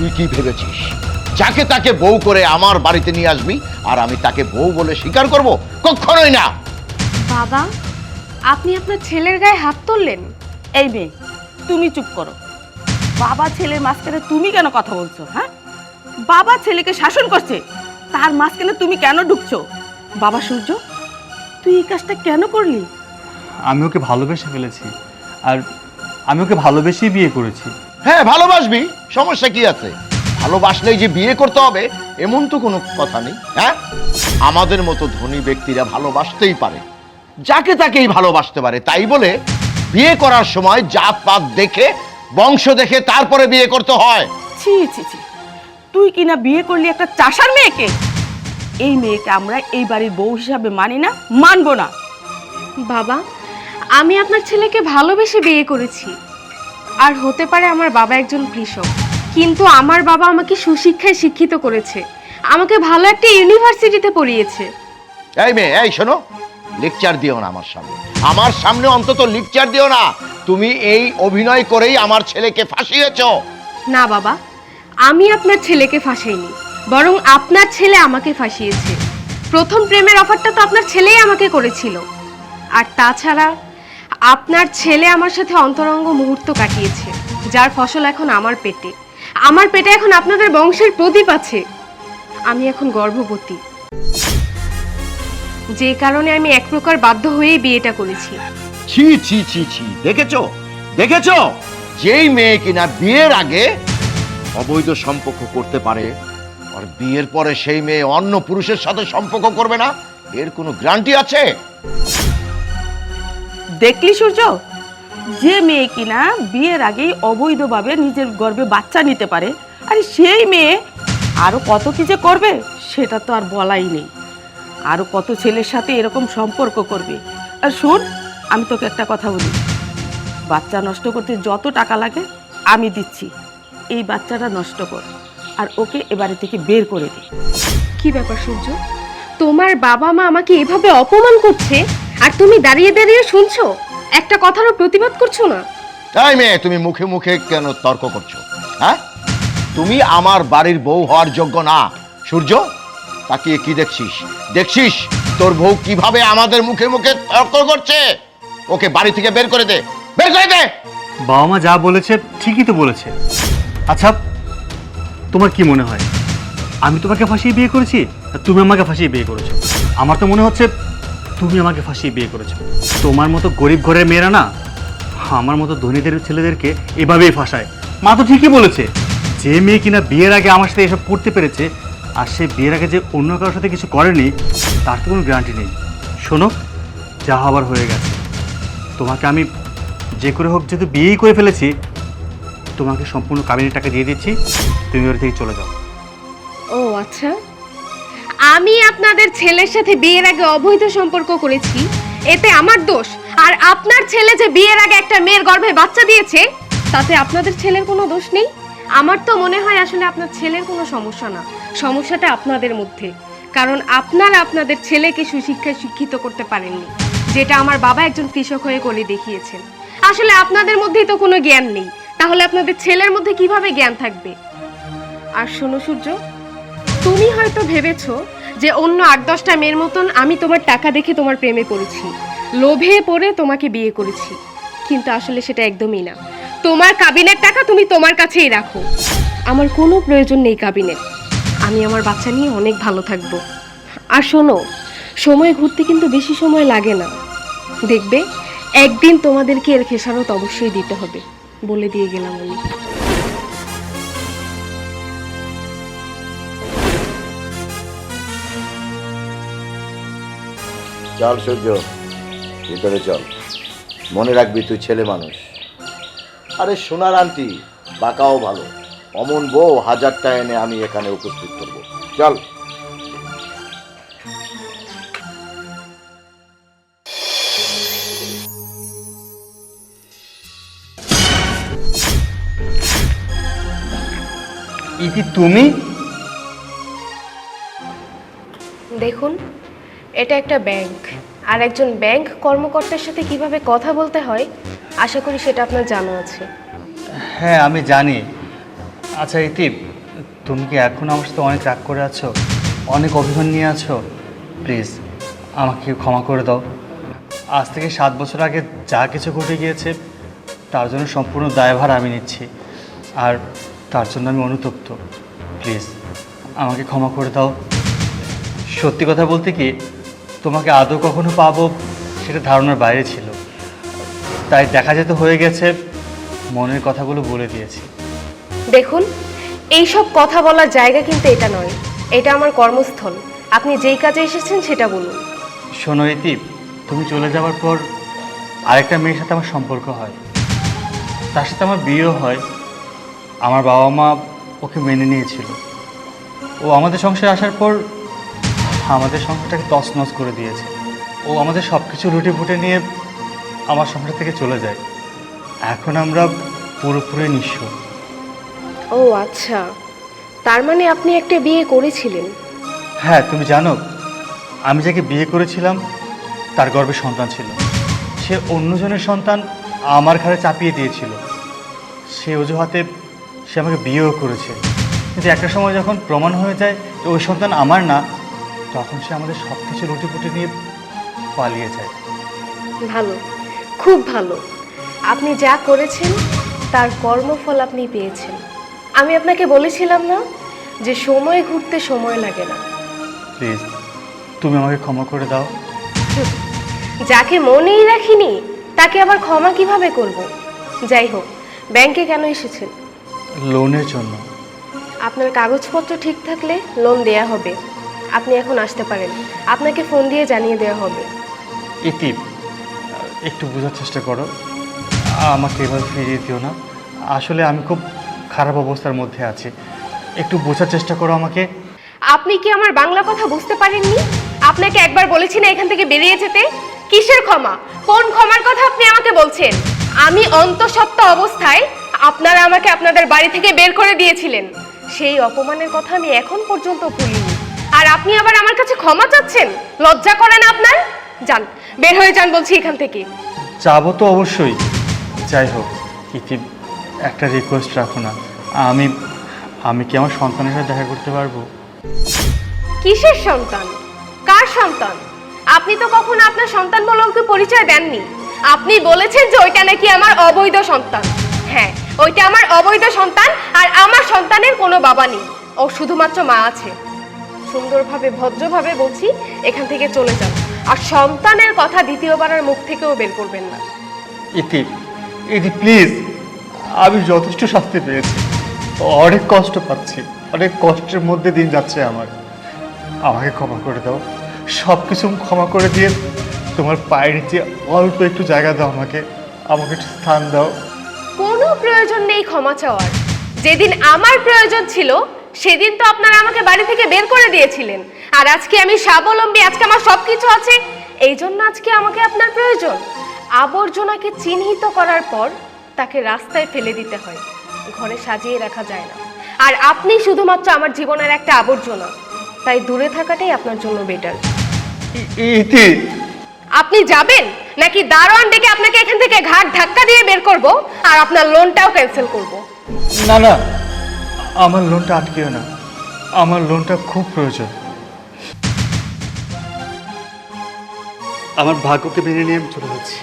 তুই কি ভেবেছিস? যাকে তাকে বউ করে আমার বাড়িতে নিয়ে আসবি আর আমি তাকে বউ বলে স্বীকার করব? কখনোই না! বাবা আপনি আপনার ছেলের গায়ে হাত তুললেন? এই মেয়ে তুমি চুপ করো। বাবা ছেলের মাঝখানে তুমি কেন কথা বলছো হ্যাঁ? বাবা ছেলেকে শাসন করছে তার মাঝখানে তুমি কেন ঢুকছো? বাবা সূর্য তুই এই কাজটা কেন করলি? আমি ওকে ভালোবেসে ফেলেছি আর আমি ওকে ভালোবেসেই বিয়ে করেছি। হ্যাঁ ভালোবাসবি। সমস্যা কি আছে? ভালোবাসলেই যে বিয়ে করতে হবে এমন তো কোনো কথা নেই হ্যাঁ? আমাদের মতো ধনী ব্যক্তিরা ভালোবাসতেই পারে। যাকে তাকেই ভালোবাসতে পারে তাই বলে বিয়ে করার সময় জাত পাত দেখে বংশ দেখে তারপরে বিয়ে করতে হয়। ছি ছি ছি। তুই কিনা বিয়ে করলি একটা চাষার মেয়েকে? এই মেয়েকে আমরা এই বাড়ির বউ হিসাবে মানি না মানবো না। বাবা আমি আপনার ছেলেকে ভালোবেসে বিয়ে করেছি। আর হতে পারে আমার বাবা একজন কৃষক। কিন্তু আমার বাবা আমাকে সুশিক্ষায় শিক্ষিত করেছে। আমাকে ভালো একটা ইউনিভার্সিটিতে পড়িয়েছে। এই মেয়ে এই শোনো। লেকচার দিও না আমার সামনে। আমার সামনে অন্তত লেকচার দিও না। তুমি এই অভিনয় করেই আমার ছেলেকে ফাঁসিয়েছো। না বাবা আমি আপনার ছেলেকে ফাঁসাইনি বরং আপনার ছেলে আমাকে ফাঁসিয়েছে। প্রথম প্রেমের অফারটা তো আপনার ছেলেই আমাকে করেছিল। আর তাছাড়া আপনার ছেলে আমার সাথে অন্তরঙ্গ মুহূর্ত কাটিয়েছে, যার ফসল এখন আমার পেটে। আমার পেটে এখন আপনাদের বংশের প্রদীপ আছে। আমি এখন গর্ভবতী। যে কারণে আমি এক প্রকার বাধ্য হয়েই বিয়েটা করেছি। ছি ছি ছি ছি, দেখেছ? দেখেছ? যেই মেয়ে কিনা বিয়ের আগে অবৈধ সম্পর্ক করতে পারে, আর বিয়ের পরে সেই মেয়ে অন্য পুরুষের সাথে সম্পর্ক করবে না, এর কোনো গ্যারান্টি আছে? দেখলি সূর্য? যে মেয়ে কিনা বিয়ের আগেই অবৈধভাবে নিজের গর্ভে বাচ্চা নিতে পারে, আরে সেই মেয়ে আরও কত কি যে করবে, সেটা তো আর বলাই নেই। আরও কত ছেলের সাথে এরকম সম্পর্ক করবে। আর শোন, আমি তোকে একটা কথা বলি। বাচ্চা নষ্ট করতে যত টাকা লাগে, আমি দিচ্ছি। এই বাচ্চাটা নষ্ট কর, আর ওকে এবারে থেকে বের করে দে। কি ব্যাপার সূর্য? তোমার বাবা মা আমাকে এভাবে অপমান করছে? আর তুমি দাঁড়িয়ে দাঁড়িয়ে শুনছো? একটা কথারও প্রতিবাদ করছ না? তাই মেয়ে তুমি মুখে মুখে কেন তর্ক করছ? হ্যাঁ? তুমি আমার বাড়ির বউ হওয়ার যোগ্য না। সূর্য তাকিয়ে কি দেখছিস? দেখছিস তোর বউ কীভাবে আমাদের মুখে মুখে তর্ক করছে? ওকে বাড়ি থেকে বের করে দে। বের করে দে! বাবা মা যা বলেছে ঠিকই তো বলেছে। আচ্ছা তোমার কি মনে হয়? আমি তোমাকে ফাঁসিয়ে বিয়ে করেছি আর তুমি আমাকে ফাঁসিয়ে বিয়ে করেছ। আমার তো মনে হচ্ছে তুমি আমাকে ফাঁসিয়ে বিয়ে করেছ। তোমার মতো গরিব ঘরের মেয়েরা না, আমার মতো ধনীদের ছেলেদেরকে এভাবেই ফাঁসায়। মা তো ঠিকই বলেছে, যে মেয়ে কিনা বিয়ের আগে আমার সাথে এসব করতে পেরেছে, আর সে বিয়ের আগে যে অন্য কারোর সাথে কিছু করেনি, তার তো কোনো গ্যারান্টি নেই। শোনো, যা হবার হয়ে গেছে। তোমাকে আমি যে করে হোক যেহেতু বিয়েই করে ফেলেছি, তোমাকে সম্পূর্ণ কাবিনের টাকা দিয়ে দিচ্ছি, তুমি ওর থেকে চলে যাও। ও আচ্ছা। আমি আপনাদের ছেলের সাথে বিয়ের আগে অবৈধ সম্পর্ক করেছি। এতে আমার দোষ। আর আপনার ছেলে যে বিয়ের আগে একটা মেয়ের গর্ভে বাচ্চা দিয়েছে, তাতে আপনাদের ছেলের কোনো দোষ নেই? আমার তো মনে হয় আসলে আপনার ছেলের কোনো সমস্যা না। সমস্যাটা আপনাদের মধ্যে। কারণ আপনারা আপনাদের ছেলেকে সুশিক্ষায় শিক্ষিত করতে পারেননি, যেটা আমার বাবা একজন কৃষক হয়ে করে দেখিয়েছেন। আসলে আপনাদের মধ্যেই তো কোনো জ্ঞান নেই। তাহলে আপনাদের ছেলের মধ্যে কীভাবে জ্ঞান থাকবে? আর শোনো সূর্য তুমি হয়তো ভেবেছো যে অন্য আট দশটা মেয়ের মতন আমি তোমার টাকা দেখে তোমার প্রেমে পড়েছি, লোভে পড়ে তোমাকে বিয়ে করেছি। কিন্তু আসলে সেটা একদমই না। তোমার কাবিনের টাকা তুমি তোমার কাছেই রাখো। আমার কোনো প্রয়োজন নেই কাবিনের। আমি আমার বাচ্চা নিয়ে অনেক ভালো থাকব। আর শোনো, সময় ঘুরতে কিন্তু বেশি সময় লাগে না। দেখবে, একদিন তোমাদেরকে এর খেসারত অবশ্যই দিতে হবে, বলে দিয়ে গেলাম আমি। চল সূর্য ভিতরে চল। মনে রাখবি তুই ছেলে মানুষ। আরে সোনার আন্টি বাঁকাও ভালো। অমন বউ হাজারটা এনে আমি এখানে উপস্থিত করব। চল। ইতি তুমি? দেখুন এটা একটা ব্যাংক। আর একজন ব্যাংক কর্মকর্তার সাথে কীভাবে কথা বলতে হয়, আশা করি সেটা আপনার জানা আছে। হ্যাঁ আমি জানি। আচ্ছা ইতি তুমি কি এখন আমার সাথে অনেক রাগ করে আছো? অনেক অভিমান নিয়ে আছো? প্লিজ, আমাকে ক্ষমা করে দাও। আজ থেকে সাত বছর আগে যা কিছু ঘটে গিয়েছে, তার জন্য সম্পূর্ণ দায়ভার আমি নিচ্ছি। আর তার জন্য আমি অনুতপ্ত। প্লিজ, আমাকে ক্ষমা করে দাও। সত্যি কথা বলতে কি তোমাকে আদৌ কখনো পাবো সেটা ধারণার বাইরে ছিল। তাই দেখা যেতে হয়ে গেছে মনের কথাগুলো বলে দিয়েছি। দেখুন এইসব কথা বলার জায়গা কিন্তু এটা নয় এটা আমার কর্মস্থল। আপনি যেই কাজে এসেছেন সেটা বলুন। শোনো ইতি তুমি চলে যাওয়ার পর আরেকটা মেয়ের সাথে আমার সম্পর্ক হয়। তার সাথে আমার বিয়েও হয়। আমার বাবা মা ওকে মেনে নিয়েছিল। ও আমাদের সংসারে আসার পর আমাদের সংসারটাকে তছনছ করে দিয়েছে। ও আমাদের সব কিছু লুটে ফুটে নিয়ে আমার সংসার থেকে চলে যায়। এখন আমরা পুরোপুরি নিঃস্ব। ও আচ্ছা। তার মানে আপনি একটা বিয়ে করেছিলেন? হ্যাঁ তুমি জানো আমি যাকে বিয়ে করেছিলাম তার গর্ভে সন্তান ছিল। সে অন্যজনের সন্তান আমার ঘাড়ে চাপিয়ে দিয়েছিল। সে অজুহাতে সে আমাকে বিয়েও করেছে। কিন্তু একটা সময় যখন প্রমাণ হয়ে যায় যে ওই সন্তান আমার না তখন সে আমাদের সব কিছু লুটিপুটি নিয়ে পালিয়ে যায়। ভালো খুব ভালো। আপনি যা করেছেন তার কর্মফল আপনি পেয়েছেন। আমি আপনাকে বলেছিলাম না যে সময় ঘুরতে সময় লাগে না। প্লিজ তুমি আমাকে ক্ষমা করে দাও। যাকে মনেই রাখিনি তাকে আবার ক্ষমা কীভাবে করব? যাই হোক ব্যাংকে কেন এসেছেন? লোনের জন্য। আপনার কাগজপত্র ঠিক থাকলে লোন দেয়া হবে। আপনি এখন আসতে পারেন। আপনাকে ফোন দিয়ে জানিয়ে দেওয়া হবে। ইতি একটু বোঝার চেষ্টা করো। আমাকে এবার ফিরিয়ে দিও না। আসলে আমি খুব খারাপ অবস্থার মধ্যে আছি। একটু বোঝার চেষ্টা করো আমাকে। আপনি কি আমার বাংলা কথা বুঝতে পারেননি? আপনাকে একবার বলেছি না এখান থেকে বেরিয়ে যেতে? কিসের ক্ষমা? কোন ক্ষমার কথা আপনি আমাকে বলছেন? আমি অন্তঃসত্ত্বা অবস্থায় আপনারা আমাকে আপনাদের বাড়ি থেকে বের করে দিয়েছিলেন। সেই অপমানের কথা আমি এখন পর্যন্ত ভুলিনি। আর আপনি আবার আমার কাছে ক্ষমা চাচ্ছেন? লজ্জা করে না আপনার? যান বের হয়ে যান বলছি এখান থেকে। যাব তো অবশ্যই। যাই হোক ইতি একটা রিকোয়েস্ট রাখো না। আমি আমি কি আমার সন্তানের সাথে দেখা করতে পারব? কিসের সন্তান? কার সন্তান? আপনি তো কখনো আপনার সন্তান বলে ওকে পরিচয় দেননি। আপনি বলেছেন যে ওইটা নাকি আমার অবৈধ সন্তান। হ্যাঁ ওইটা আমার অবৈধ সন্তান আর আমার সন্তানের কোনো বাবা নেই। ও শুধুমাত্র মা আছে। সুন্দরভাবে ভদ্রভাবে বলছি এখান থেকে চলে যান। আর সন্তানের কথা দ্বিতীয়বারের মুখ থেকেও বের করবেন না। ইতি ইতি প্লিজ আমি যথেষ্ট শাস্তি পেয়েছি। অনেক কষ্ট পাচ্ছি অনেক কষ্টের মধ্যে দিন যাচ্ছে আমার। আমাকে ক্ষমা করে দাও। সব কিছু ক্ষমা করে দিয়ে তোমার পায়ের নিচে অল্প একটু জায়গা দাও আমাকে। আমাকে একটু স্থান দাও। কোনো প্রয়োজন নেই ক্ষমা চাওয়ার। যেদিন আমার প্রয়োজন ছিল সেদিন তো আপনারা আমাকে বাড়ি থেকে বের করে দিয়েছিলেন। আর আজকে আমি স্বাবলম্বী আজকে আমার সব কিছু আছে। এই জন্য আজকে আমাকে আপনার প্রয়োজন। আবর্জনাকে চিহ্নিত করার পর তাকে রাস্তায় ফেলে দিতে হয়। ঘরে সাজিয়ে রাখা যায় না। আর আপনি শুধুমাত্র আমার জীবনের একটা আবর্জনা। তাই দূরে থাকাটাই আপনার জন্য বেটার ইতি। আপনি যাবেন? নাকি দারোয়ান ডেকে আপনাকে এখান থেকে ঘাট ধাক্কা দিয়ে বের করব? আর আপনার লোনটাও ক্যান্সেল করব। না না। আমার লোনটা আটকেও না। আমার লোনটা খুব প্রয়োজন। আমার ভাগ্যকে মেনে নিয়ে আমি চলে যাচ্ছি।